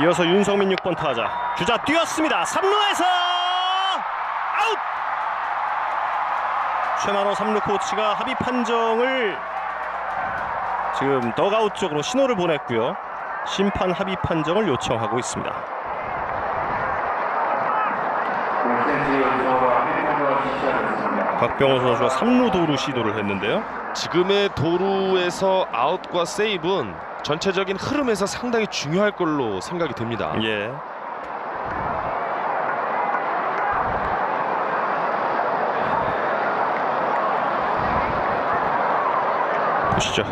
이어서 윤성민 6번 타자. 주자 뛰었습니다. 3루에서 아웃! 최만호 3루 코치가 합의 판정을 지금 덕아웃 쪽으로 신호를 보냈고요. 심판 합의 판정을 요청하고 있습니다. 박병호 선수가 3루 도루 시도를 했는데요. 지금의 도루에서 아웃과 세이브는 전체적인 흐름에서 상당히 중요할 걸로 생각이 됩니다. 예. 보시죠.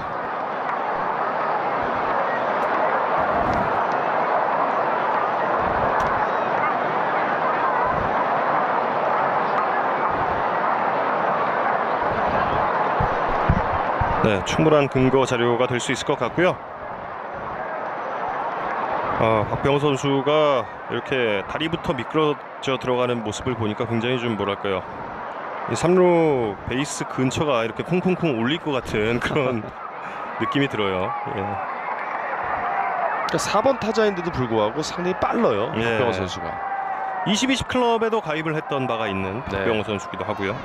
네, 충분한 근거 자료가 될 수 있을 것 같고요. 아, 박병호 선수가 이렇게 다리부터 미끄러져 들어가는 모습을 보니까 굉장히 좀 뭐랄까요. 이 3루 베이스 근처가 이렇게 쿵쿵쿵 울릴 것 같은 그런 느낌이 들어요. 예. 그러니까 4번 타자인데도 불구하고 상당히 빨라요. 예. 박병호 선수가. 2020 클럽에도 가입을 했던 바가 있는 네. 박병호 선수기도 하고요.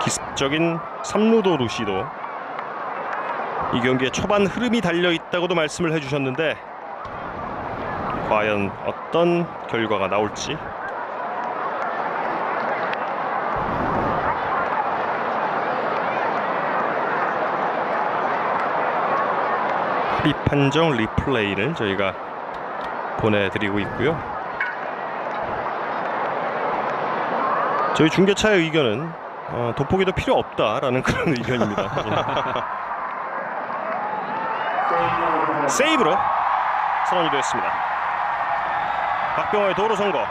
기습적인 3루도 루시도 이 경기에 초반 흐름이 달려 있다고도 말씀을 해주셨는데 과연 어떤 결과가 나올지 합의 판정 리플레이를 저희가 보내드리고 있고요. 저희 중계차의 의견은 어, 돋보기도 필요 없다라는 그런 의견입니다. 예. 세이브로 선언이 되었습니다. 박병호의 도루 성공.